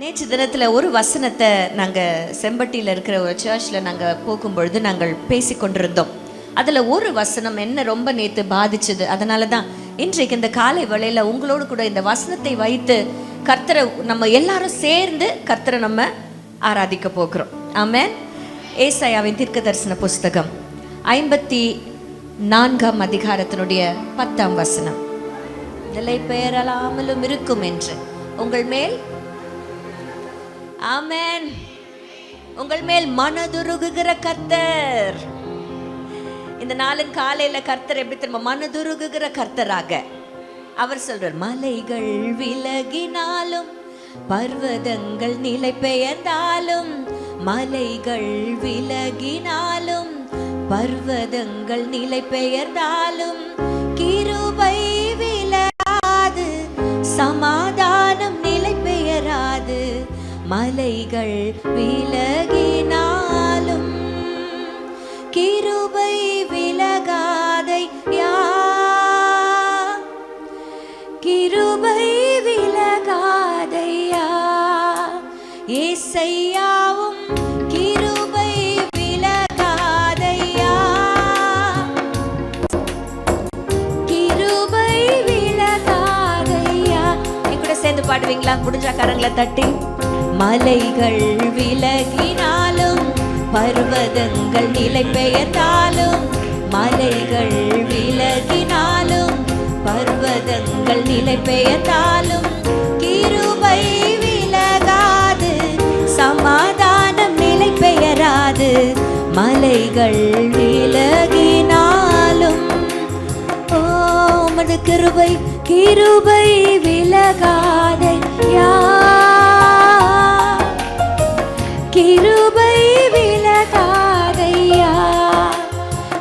நேற்று தினத்தில் ஒரு வசனத்தை நாங்கள் செம்பட்டியில் இருக்கிற ஒரு சர்ச்சில் நாங்கள் போகும்பொழுது நாங்கள் பேசி கொண்டிருந்தோம். அதில் ஒரு வசனம் என்ன ரொம்ப நேற்று பாதிச்சது. அதனால தான் இன்றைக்கு இந்த காலை வேளையில் உங்களோடு கூட இந்த வசனத்தை வைத்து கர்த்தரை நம்ம எல்லாரும் சேர்ந்து கர்த்தரை நம்ம ஆராதிக்க போகிறோம். ஆமேன். ஏசாயாவின் தீர்க்க தரிசன புஸ்தகம் ஐம்பத்தி நான்காம் அதிகாரத்தினுடைய பத்தாம் வசனம். நிலை பெயரலாமலும் இருக்கும் என்று உங்கள் மேல் ஆமேன். உங்கள் மேல் மனதுருகுகிற கர்த்தர். இந்த நாளின் காலையில கர்த்தர் எப்படி திரும்ப மனதுருகுகிற கர்த்தராக. அவர் சொல்றார் மலைகள் விலகினாலும் பர்வதங்கள் நிலை பெயர்ந்தாலும் மலைகள் விலகினாலும் பர்வதங்கள் நிலை பெயர்ந்தாலும் கிருபை விலகாது சமா மலைகள் விலகினாலும் கிருபை விலகாதையா கிருபை விலகாதையா ஏசையாவும் கிருபை விலகாதையா கிருபை விலகாதையா என் கூட சேர்ந்து பாடுவீங்களா? முடிஞ்சா கரங்களை தட்டி. மலைகள் விலகினாலும் பர்வதங்கள் நிலை பெயர்ந்தாலும் மலைகள் விலகினாலும் பர்வதங்கள் நிலை பெயர்ந்தாலும் கிருபை விலகாது சமாதானம் நிலை பெயராது மலைகள் விலகினாலும். ஓ உமது கிருபை கிருபை விலகாதையா கிருபை விலகாதையா?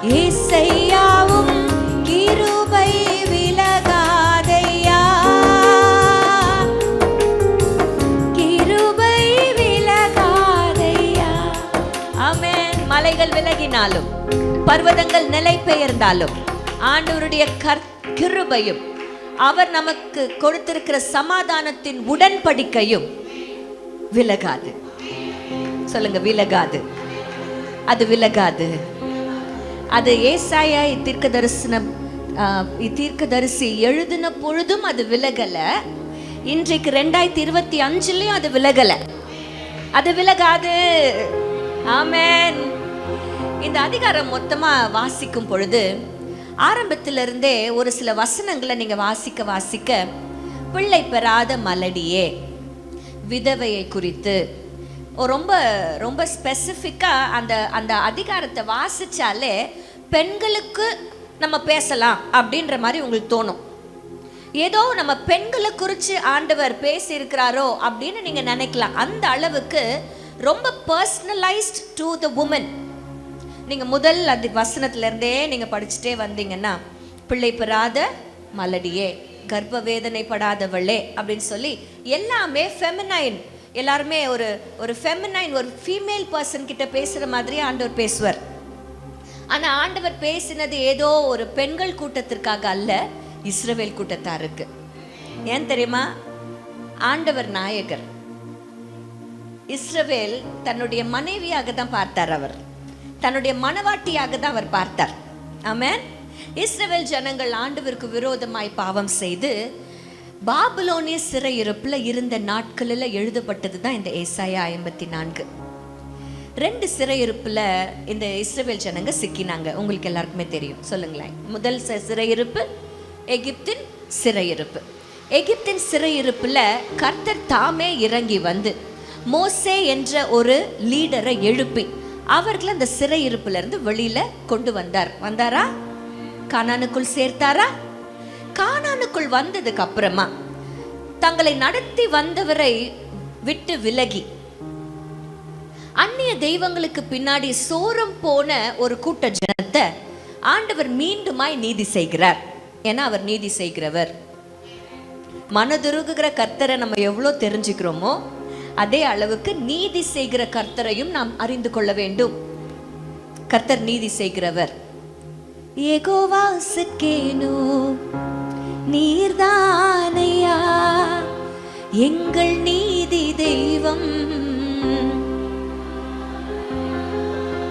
இசையாவும் கிருபை விலகாதையா? கிருபை விலகாதையா? ஆமென். மலைகள் விலகினாலும் பர்வதங்கள் நிலை பெயர்ந்தாலும் ஆண்டவருடைய கர் கிருபையும் அவர் நமக்கு கொடுத்திருக்கிற சமாதானத்தின் உடன்படிக்கையும் விலகாது. சொல்லுங்க விலகாது. அது விலகாது. அது ஏசாயா தீர்க்க தரிசனம் தீர்க்க தரிசி எழுதின பொழுதும் அது விலகல. இன்றைக்கு ரெண்டாயிரத்தி இருபத்தி அஞ்சுலயும் அது விலகல. அது விலகாது. ஆமேன். இந்த அதிகாரம் மொத்தமா வாசிக்கும் பொழுது ஆரம்பத்திலிருந்தே ஒரு சில வசனங்களை நீங்க வாசிக்க வாசிக்க பிள்ளை பெறாத மலடியே விதவையை குறித்து ரொம்ப ரொம்ப ஸ்பெசிஃபிக்காக அந்த அந்த அதிகாரத்தை வாசிச்சாலே பெண்களுக்கு நம்ம பேசலாம் அப்படின்ற மாதிரி உங்களுக்கு தோணும். ஏதோ நம்ம பெண்களை குறித்து ஆண்டவர் பேசியிருக்கிறாரோ அப்படின்னு நீங்கள் நினைக்கலாம். அந்த அளவுக்கு ரொம்ப பர்சனலைஸ்ட் டு த உமன் நீங்கள் முதல் அது வசனத்திலேருந்தே நீங்கள் படிச்சுட்டே வந்தீங்கன்னா பிள்ளை பெறாத மலடியே கர்ப்ப வேதனைப்படாதவளே அப்படின்னு சொல்லி எல்லாமே ஃபெமினைன் எல்லாருமே ஒரு ஒரு ஃபெமினைன் ஒரு ஃபீமேல் பர்சன் கிட்ட பேசுகிற மாதிரி ஆண்டவர் பேசுவார். ஆனால் ஆண்டவர் பேசினது ஏதோ ஒரு பெண்கள் கூட்டத்திற்காக அல்ல இஸ்ரவேல் கூட்டத்தாருக்கு. ஏன் தெரியுமா? ஆண்டவர் நாயகர். இஸ்ரவேல் தன்னுடைய மனைவியாக தான் பார்த்தார் அவர். தன்னுடைய மனவாட்டியாக தான் அவர் பார்த்தார். ஆமேன். இஸ்ரவேல் ஜனங்கள் ஆண்டவருக்கு விரோதமாய் பாவம் செய்து பாபுலோனிய சிறையிருப்பில் இருந்த நாட்களில் எழுதப்பட்டது தான் இந்த ஏசாயா ஐம்பத்தி நான்கு ரெண்டு சிறையிருப்பில் இந்த இஸ்ரேல் ஜனங்க சிக்கினாங்க. உங்களுக்கு எல்லாருக்குமே தெரியும். சொல்லுங்களேன். முதல் சிறையிருப்பு எகிப்தின் சிறையிருப்பு. எகிப்தின் சிறையிருப்பில் கர்த்தர் தாமே இறங்கி வந்து மோசே என்ற ஒரு லீடரை எழுப்பி அவர்களை அந்த சிறையிருப்புல இருந்து வெளியில கொண்டு வந்தார். வந்தாரா? கானானுக்குள் சேர்த்தாரா? கானானுக்குள் வந்ததுக்கு அப்புறமா தங்களை நடத்தி வந்தவரை விட்டு விலகி. அந்நிய தெய்வங்களுக்கு பின்னாடி சோரம் போன ஒரு கூட்ட ஜனத்தை ஆண்டவர் மீண்டுமாய் நீதி செய்கிறார். ஏன்னா அவர் நீதி செய்கிறவர். மனதுருகுகிற கர்த்தரை நம்ம எவ்வளோ தெரிஞ்சுக்கிறோமோ அதே அளவுக்கு நீதி செய்கிற கர்த்தரையும் நாம் அறிந்து கொள்ள வேண்டும். கர்த்தர் நீதி செய்கிறவர். ஏகோவா சிக்கேனு நீர்தானையா? எங்கள் நீதி தெய்வம்.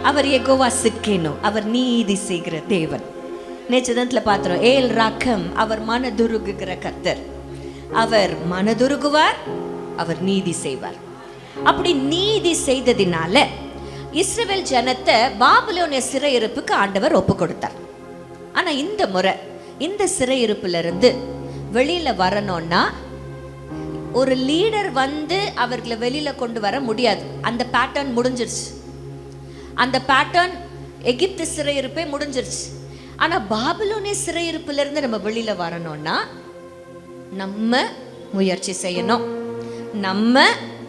அவர் எகோவா சிக்கேனோ அவர் நீதி செய்கிற தேவன். நேற்று தினத்தில் ஏல் ராக்கம் அவர் மனதுருகுகிற கர்த்தர். அவர் மனதுருகுவார் அவர் நீதி செய்வார். அப்படி நீதி செய்ததினால இஸ்ரேல் ஜனத்தை பாபிலோனிய சிறையிருப்புக்கு ஆண்டவர் ஒப்பு கொடுத்தார் ஆனால் இந்த முறை இந்த சிறையிருப்பிலிருந்து இருந்து வரணும்னா ஒரு லீடர் வந்து அவர்களை வெளியில் கொண்டு வர முடியாது. அந்த பேட்டர்ன் முடிஞ்சிருச்சு. அந்த பேட்டர்ன் எகிப்து சிறையிருப்பே முடிஞ்சிருச்சு. ஆனால் பாபிலோனிய சிறையிருப்பிலிருந்து நம்ம வெளியில் வரணும்னா நம்ம முயற்சி செய்யணும். நம்ம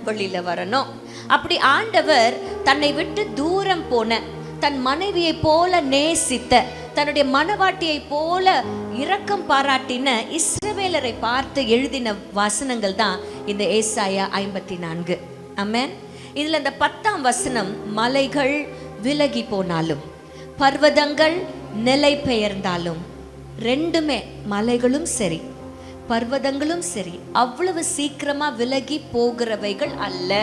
வெளியில் வரணும். அப்படி ஆண்டவர் தன்னை விட்டு தூரம் போன தன் மனைவியை போல நேசித்த தன்னுடைய மனவாட்டியை போல இரக்கம் பாராட்டின இஸ்ரவேலரை பார்த்து எழுதின வசனங்கள் தான் இந்த ஏசாயா ஐம்பத்தி நான்கு அமேன் இதுல இந்த பத்தாம் வசனம் மலைகள் விலகி போனாலும் பர்வதங்கள் நிலை பெயர்ந்தாலும் ரெண்டுமே மலைகளும் சரி பர்வதங்களும் சரி அவ்வளவு சீக்கிரமா விலகி போகிறவைகள் அல்ல.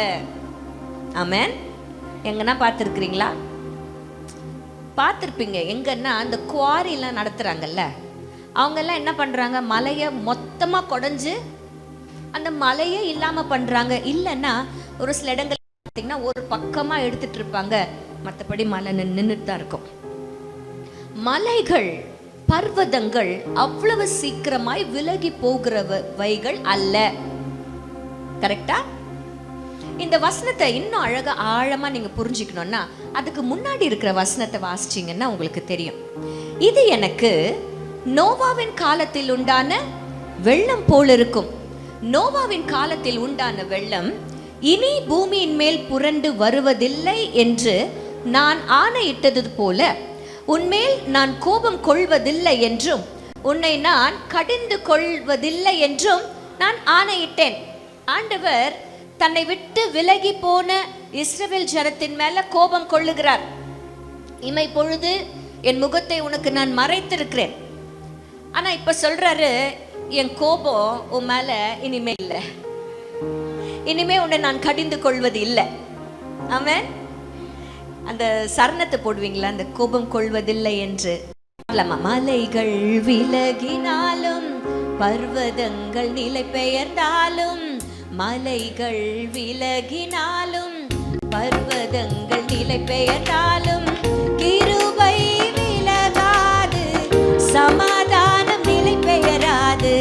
அமேன் எங்கன்னா பார்த்துருக்கிறீங்களா? பார்த்துருப்பீங்க. எங்கன்னா அந்த குவாரிலாம் நடத்துகிறாங்கல்ல அவங்கெல்லாம் என்ன பண்ணுறாங்க மலையை மொத்தமாக குடஞ்சு அந்த மலையே இல்லாமல் பண்ணுறாங்க இல்லைன்னா ஒரு சில இடங்கள் பார்த்தீங்கன்னா ஒரு பக்கமாக எடுத்துட்டு இருப்பாங்க. மற்றபடி மலை நின்றுட்டு தான் இருக்கும். மலைகள் பர்வதங்கள் அவ்வளவு சீக்கிரமாய் விலகி போகிறவைகள் அல்ல. கரெக்டா? இந்த வசனத்தை இன்னும் அழகாக ஆழமா நீங்க புரிஞ்சுக்கணும்னா அதுக்கு முன்னாடி இருக்கிற வசனத்தை வாசிச்சிங்கன்னா உங்களுக்கு தெரியும். இது எனக்கு நோவாவின் காலத்தில் உண்டான வெள்ளம் போல் இருக்கும். நோவாவின் காலத்தில் உண்டான வெள்ளம் இனி பூமியின் மேல் புரண்டு வருவதில்லை என்று நான் ஆணையிட்டது போல உன்மேல் நான் கோபம் கொள்வதில்லை என்றும் உன்னை நான் கடிந்து கொள்வதில்லை என்றும் நான் ஆணையிட்டேன். ஆண்டவர் தன்னை விட்டு விலகி போன இஸ்ரவேல் ஜனத்தின் மேல கோபம் கொள்ளுகிறார். இமை பொழுது என் முகத்தை உனக்கு நான் மறைத்திருக்கிறேன். ஆனா இப்ப சொல்றாரு என் கோபம் உன் மேல இனிமே இல்லை. இனிமே உன்னை நான் கடிந்து கொள்வது இல்லை. அவன் அந்த சரணத்தை போடுவீங்களா? அந்த கோபம் கொள்வதில்லை என்று. மலைகள் விலகினாலும் பர்வதங்கள் நிலை பெயர்ந்தாலும் மலைகள் விலகினாலும் பர்வதங்கள் நிலை பெயர்ந்தாலும் கிருபை விலகாது சமாதானம் நிலை பெயராது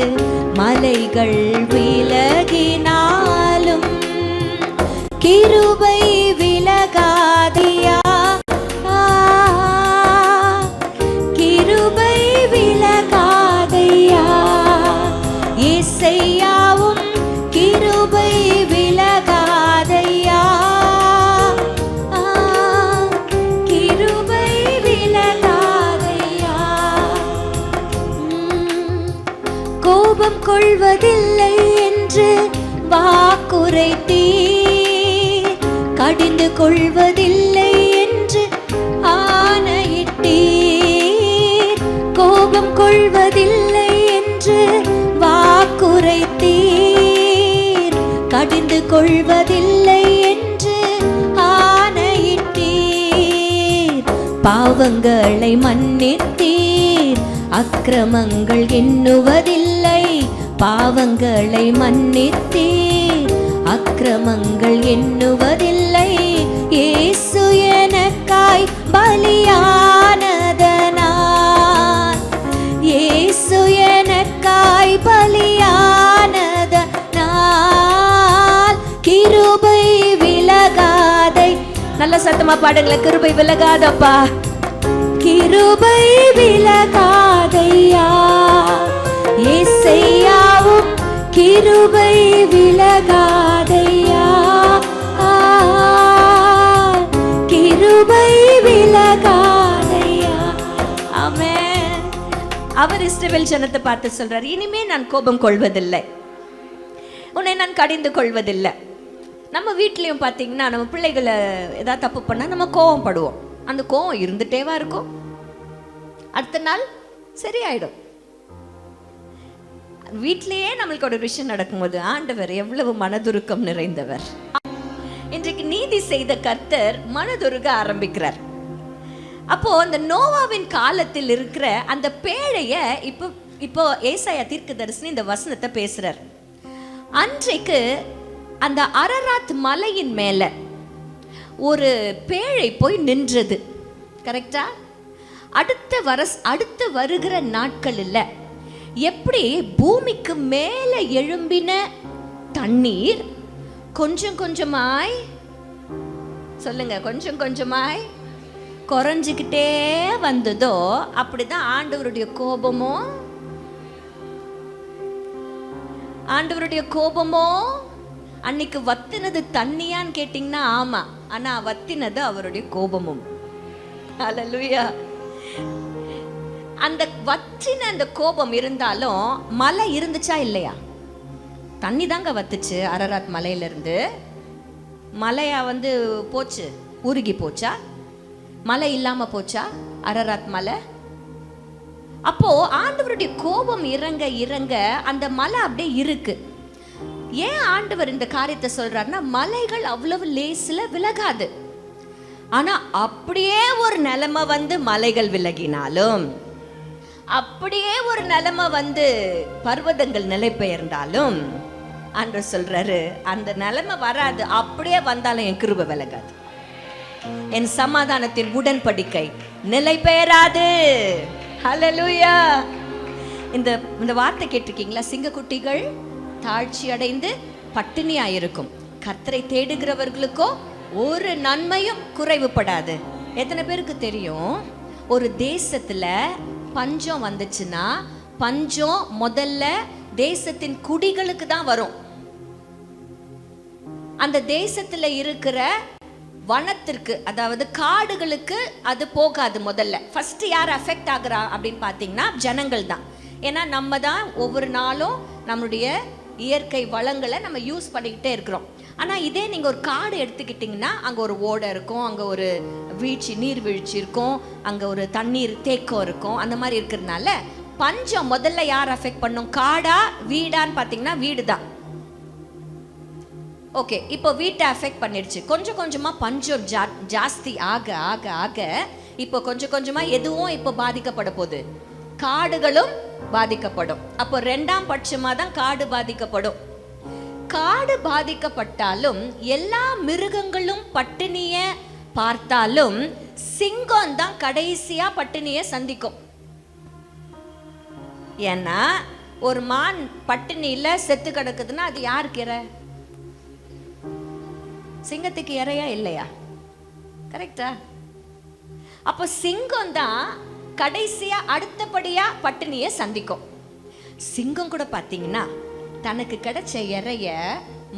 மலைகள் விலகினாலும் கிருபை விலகாது பாவங்களை மன்னித்தீர். அக்கிரமங்கள் எண்ணுவதில்லை. பாவங்களை மன்னித்தீர். அக்கிரமங்கள் எண்ணுவதில்லை. ஏசு எனக்காய் பலியா நல்ல சத்தமா பாடுங்களேன். கிருபை விலகாதப்பா. கிருபை விலகாதையா. இசையாவும் கிருபை விலகாதையா. ஆ, கிருபை விலகாதையா. அமே அவர் இஸ்ரவேல் ஜனத்தை பார்த்து சொல்றார் இனிமே நான் கோபம் கொள்வதில்லை. உன்னை நான் கடிந்து கொள்வதில்லை. நம்ம வீட்லேயும் பார்த்தீங்கன்னா நம்ம பிள்ளைகளை ஏதாவது தப்பு பண்ணால் நம்ம கோவம் படுவோம் அந்த கோவம் இருந்துட்டேவா இருக்கும். அடுத்த நாள் சரியாயிடும். வீட்டிலேயே நம்மளுக்கு ஒரு விஷயம் நடக்கும்போது ஆண்டவர் எவ்வளவு மனதுருக்கம் நிறைந்தவர். இன்றைக்கு நீதி செய்த கர்த்தர் மனதுருக ஆரம்பிக்கிறார். அப்போ அந்த நோவாவின் காலத்தில் இருக்கிற அந்த பேழைய இப்போ இப்போ ஏசாயா தீர்க்கதரிசனி இந்த வசனத்தை பேசுறார். அன்றைக்கு அந்த அரராத் மலையின் மேல ஒரு பேழை போய் நின்றது. கரெக்டா அடுத்த வரஸ் அடுத்து வருகிற நாட்களில் எப்படி பூமிக்கு மேலே எழும்பின தண்ணீர் கொஞ்சம் கொஞ்சமாய் சொல்லுங்க கொஞ்சம் கொஞ்சமாய் குறைஞ்சிக்கிட்டே வந்ததோ அப்படிதான் ஆண்டவருடைய கோபமோ? ஆண்டவருடைய கோபமோ அன்னைக்கு வத்தினது தண்ணியான்னு கேட்டிங்கன்னா ஆமா. ஆனா வத்தினது அவருடைய கோபமும். அல்லேலூயா அந்த வற்றின அந்த கோபம் இருந்தாலும் மலை இருந்துச்சா இல்லையா? தண்ணி தாங்க வத்துச்சு அரராத் மலையிலிருந்து. மலையா வந்து போச்சு உருகி போச்சா? மலை இல்லாம போச்சா அரராத் மலை? அப்போ ஆண்டவருடைய கோபம் இறங்க இறங்க அந்த மலை அப்படியே இருக்கு. ஏன் ஆண்டவர் இந்த காரியத்தை சொல்றாருன்னா மலைகள் அவ்வளவு லேசில் விலகாது. ஆனா அப்படியே ஒரு நிலைமை வந்து மலைகள் விலகினாலும் அப்படியே ஒரு நிலைமை வந்து பர்வதங்கள் நிலை பெயர்ந்தாலும் அன்று சொல்றாரு அந்த நிலைமை வராது. அப்படியே வந்தாலும் என் கிருப விலகாது. என் சமாதானத்தின் உடன்படிக்கை நிலை பெயராது. ஹalleluya இந்த இந்த வார்த்தை கேட்டிருக்கீங்களா? சிங்கக்குட்டிகள்? தாழ்ச்சி அடைந்து பட்டினியாக இருக்கும் கர்த்தரை தேடுகிறவர்களுக்கோ ஒரு நன்மையும் குறைவுபடாது. எத்தனை பேருக்கு தெரியும்? ஒரு தேசத்துல பஞ்சம் வந்துச்சுன்னா பஞ்சம் முதல்ல தேசத்தின் குடிகளுக்கு தான் வரும். அந்த தேசத்துல இருக்கிற வனத்திற்கு அதாவது காடுகளுக்கு அது போகாது முதல்ல. ஃபர்ஸ்ட் யார் அஃபெக்ட் ஆகுறா அப்படின்னு பார்த்தீங்கன்னா ஜனங்கள் தான் ஏன்னா நம்ம தான் ஒவ்வொரு நாளும் நம்மளுடைய இயற்கை வளங்களை நம்ம யூஸ் பண்ணிக்கிட்டே இருக்கிறோம். ஆனால் இதே நீங்கள் ஒரு காடு எடுத்துக்கிட்டிங்கன்னா அங்கே ஒரு ஓடை இருக்கும் அங்கே ஒரு வீழ்ச்சி நீர்வீழ்ச்சி இருக்கும் அங்கே ஒரு தண்ணீர் தேக்கம் இருக்கும் அந்த மாதிரி இருக்கிறதுனால பஞ்சம் முதல்ல யார் அஃபெக்ட் பண்ணும்? காடா வீடான்னு பார்த்தீங்கன்னா வீடு தான் ஓகே இப்போ வீட்டை அஃபெக்ட் பண்ணிடுச்சு. கொஞ்சம் கொஞ்சமாக பஞ்சம் ஜா ஜாஸ்தி ஆக ஆக ஆக இப்போ கொஞ்சம் கொஞ்சமாக எதுவும் இப்போ பாதிக்கப்பட போகுது. காடுகளும் பாதிக்கப்படும். அப்போ ரெண்டாம் பட்சமாக தான் காடு பாதிக்கப்படும். காடு பாதிக்கப்பட்டாலும் எல்லா மிருகங்களும் பட்டினிய பார்த்தாலும் சிங்கம் தான் கடைசியா பட்டினியை சந்திக்கும். ஏன்னா ஒரு மான் பட்டினியில செத்து கிடக்குதுன்னா அது யாருக்கு இற? சிங்கத்துக்கு இறையா இல்லையா? கரெக்டா அப்போ சிங்கம் தான் கடைசியா அடுத்தபடியா பட்டினியை சந்திக்கும். சிங்கம் கூட பார்த்தீங்கன்னா தனக்கு கிடைச்ச இறைய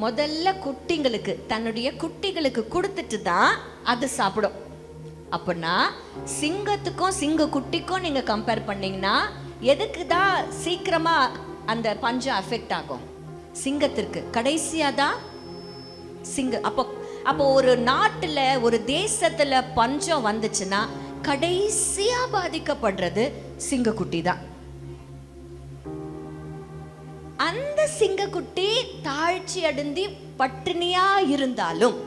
முதல்ல குட்டிங்களுக்கு தன்னுடைய குட்டிகளுக்கு கொடுத்துட்டு தான் அது சாப்பிடும். அப்படின்னா சிங்கத்துக்கும் சிங்க குட்டிக்கும் நீங்க கம்பேர் பண்ணீங்கன்னா எதுக்கு தான் சீக்கிரமா அந்த பஞ்சம் அஃபெக்ட் ஆகும்? சிங்கத்திற்கு கடைசியா தான் சிங்க அப்போ அப்போ ஒரு நாட்டுல ஒரு தேசத்துல பஞ்சம் வந்துச்சுன்னா கடைசியா பாதிக்கப்படுறது சிங்கக்குட்டி தான் அந்த சிங்கக்குட்டி தாழ்ச்சி அடைந்து பட்டினியா இருந்தாலும்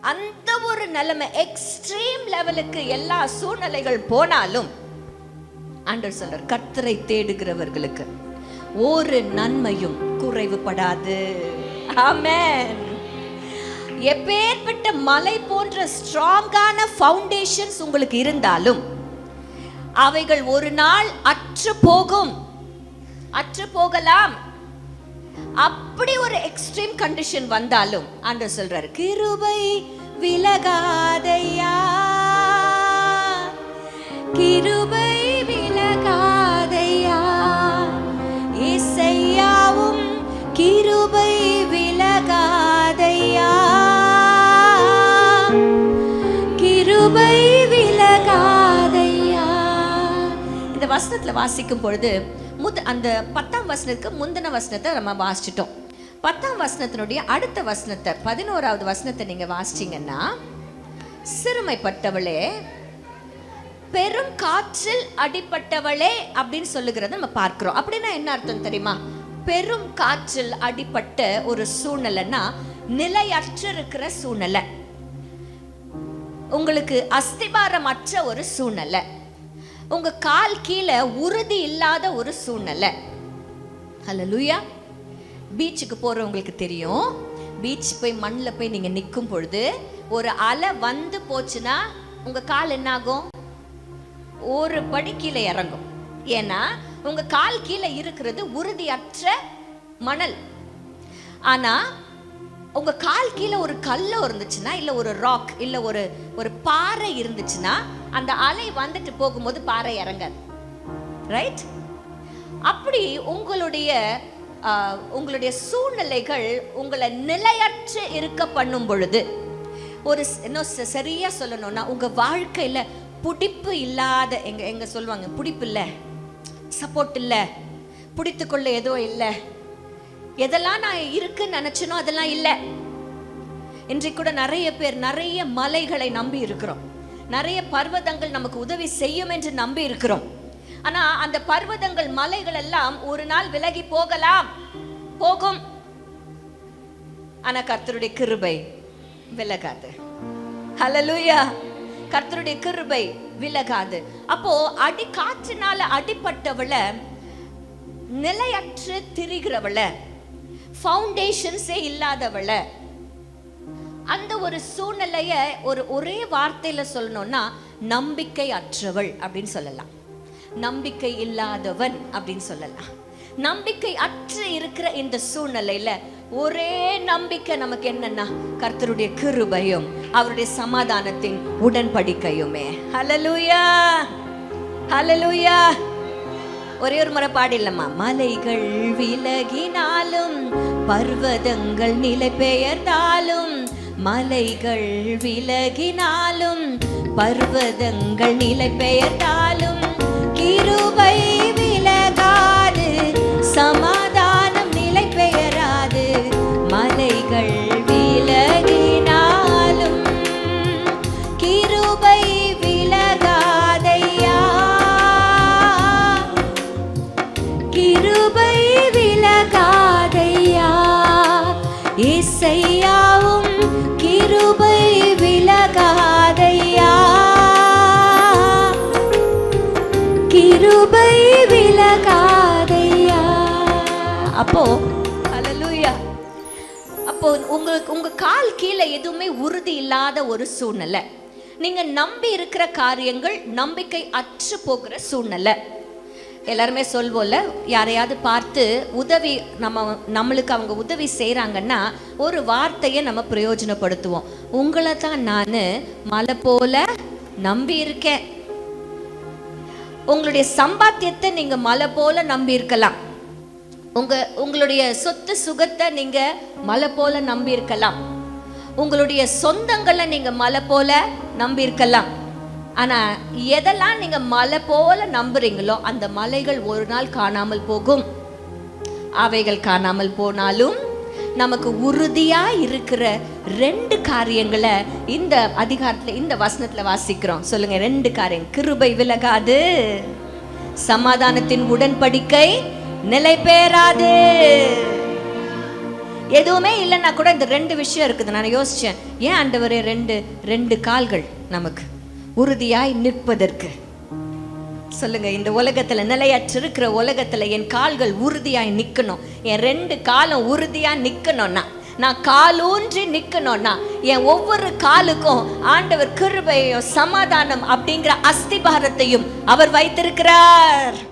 அந்த ஒரு நிலைமை எக்ஸ்ட்ரீம் லெவலுக்கு எல்லா சூழ்நிலைகள் போனாலும் ஆண்டவர் சொல்றார் கர்த்தரை தேடுகிறவர்களுக்கு ஒரு நன்மையும் குறைவுபடாது. ஆமேன். எப்பேற்பட்ட மலை போன்ற ஸ்ட்ராங்கான ஃபவுண்டேஷன்ஸ் உங்களுக்கு இருந்தாலும் அவைகள் ஒரு நாள் அற்று போகும். அற்று போகலாம். அப்படி ஒரு எக்ஸ்ட்ரீம் கண்டிஷன் வந்தாலும் அந்த சொல்றாரு கிருபை விலகாதையா? கிருபை விலகாதையா? இசையாவும் கிருபை வசனத்தில் வாசிக்கும் பொழுது முத் அந்த பத்தாம் வசனத்துக்கு முந்தின வசனத்தை நம்ம வாசிச்சிட்டோம். பத்தாம் வசனத்தினுடைய அடுத்த வசனத்தை பதினோராவது வசனத்தை நீங்கள் வாசிச்சிங்கன்னா சிறுமைப்பட்டவளே பெரும் காற்றில் அடிப்பட்டவளே அப்படின்னு சொல்லுகிறத நம்ம பார்க்குறோம். அப்படின்னா என்ன அர்த்தம் தெரியுமா? பெரும் காற்றில் அடிப்பட்ட ஒரு சூழ்நிலைன்னா நிலையற்று இருக்கிற சூழ்நிலை. உங்களுக்கு அஸ்திபாரமற்ற ஒரு சூழ்நிலை. உங்க கால் கீழே உறுதி இல்லாத ஒரு சூழ்நிலை. ஹலோ லூயா பீச்சுக்கு போறவங்களுக்கு தெரியும். பீச் போய் மண்ணில் போய் நீங்க நிற்கும் பொழுது ஒரு அலை வந்து போச்சுன்னா உங்க கால் என்ன ஆகும் ஒரு படி கீழே இறங்கும். ஏன்னா உங்க கால் கீழே இருக்கிறது உறுதியற்ற மணல். ஆனா உங்க கால் கீழே ஒரு கல்லோ இருந்துச்சுன்னா இல்ல ஒரு ராக் இல்ல ஒரு ஒரு பாறை இருந்துச்சுன்னா அந்த அலை வந்துட்டு போகும்போது பாறை இறங்காது. ரைட் அப்படி உங்களுடைய உங்களுடைய சூழ்நிலைகள் உங்களை நிலையற்று இருக்க பண்ணும் பொழுது ஒரு இன்னும் ச- சரியா சொல்லணும்னா உங்க வாழ்க்கையில பிடிப்பு இல்லாத எங்க எங்க சொல்லுவாங்க பிடிப்பு இல்லை சப்போர்ட் இல்லை பிடித்துக்கொள்ள ஏதோ இல்லை எதெல்லாம் நான் இருக்குன்னு நினைச்சனோ அதெல்லாம் இல்லை. இன்றைக்கு கூட நிறைய பேர் நிறைய மலைகளை நம்பி இருக்கிறோம். நிறைய பர்வதங்கள் நமக்கு உதவி செய்யும் என்று நம்பி இருக்கிறோம். ஆனா அந்த பர்வதங்கள் மலைகள் எல்லாம் ஒரு நாள் விலகி போகலாம். போகும். ஆனா கர்த்தருடைய கிருபை விலகாது. ஹலலூயா கர்த்தருடைய கிருபை விலகாது. அப்போ அடி காற்றினால அடிப்பட்டவள நிலையற்று திரிகிறவள ஃபவுண்டேஷன்ஸே இல்லாதவள அந்த ஒரு சூழ்நிலைய ஒரு ஒரே வார்த்தையில சொல்லணும்னா நம்பிக்கை அற்றவள் அப்படின்னு சொல்லலாம். நம்பிக்கை இல்லாதவன் அப்படின்னு சொல்லலாம். நம்பிக்கை அற்று இருக்கிற இந்த சூழ்நிலையில ஒரே நம்பிக்கை நமக்கு என்னன்னா கர்த்தருடைய கிருபையும் அவருடைய சமாதானத்தின் உடன்படிக்கையுமே. ஹalleluya! ஹalleluya! ஒரே ஒரு முறை பாடிடலாமா? மலைகள் விலகினாலும் பர்வதங்கள் நிலை பெயர்ந்தாலும் மலைகள் விலகினாலும் பர்வதங்கள் நிலை பெயர்ந்தாலும் கிருபை அப்போ அலலூயா அப்போ உங்களுக்கு உங்க கால் கீழே எதுவுமே உறுதி இல்லாத ஒரு சூழ்நிலை. நீங்க நம்பி இருக்கிற காரியங்கள் நம்பிக்கை அற்று போகிற சூழ்நிலை. எல்லாருமே சொல்வோம்ல யாரையாவது பார்த்து உதவி நம்ம நம்மளுக்கு அவங்க உதவி செய்கிறாங்கன்னா ஒரு வார்த்தையை நம்ம பிரயோஜனப்படுத்துவோம். உங்களை தான் நான் மலை போல நம்பி இருக்கேன். உங்களுடைய சம்பாத்தியத்தை நீங்க மலை போல நம்பி இருக்கலாம். உங்க உங்களுடைய சொத்து சுகத்தை நீங்க மலை போல நம்பி இருக்கலாம் உங்களுடைய சொந்தங்களை நீங்க மலை போல நம்பி இருக்கலாம் ஆனா எதெல்லாம் நீங்க மலை போல நம்புறீங்களோ அந்த மலைகள் ஒரு நாள் காணாமல் போகும். அவைகள் காணாமல் போனாலும் நமக்கு உறுதியா இருக்கிற ரெண்டு காரியங்களை இந்த அதிகாரத்துல இந்த வசனத்துல வாசிக்கிறோம். சொல்லுங்க ரெண்டு காரியம். கிருபை விலகாது. சமாதானத்தின் உடன்படிக்கை நிலை பெயராது எதுவுமே இல்லைன்னா கூட இந்த ரெண்டு விஷயம் இருக்குது. நான் யோசிச்சேன் ஏன் ஆண்டவரே ரெண்டு ரெண்டு கால்கள் நமக்கு உறுதியாய் நிற்பதற்கு? சொல்லுங்க இந்த உலகத்துல நிலையற்று இருக்கிற உலகத்துல என் கால்கள் உறுதியாய் நிக்கணும். என் ரெண்டு காலம் உறுதியா நிக்கணும்னா நான் காலூன்றி நிக்கணும்னா என் ஒவ்வொரு காலுக்கும் ஆண்டவர் கிருபையும் சமாதானம் அப்படிங்கிற அஸ்திபாரத்தையும் அவர் வைத்திருக்கிறார்.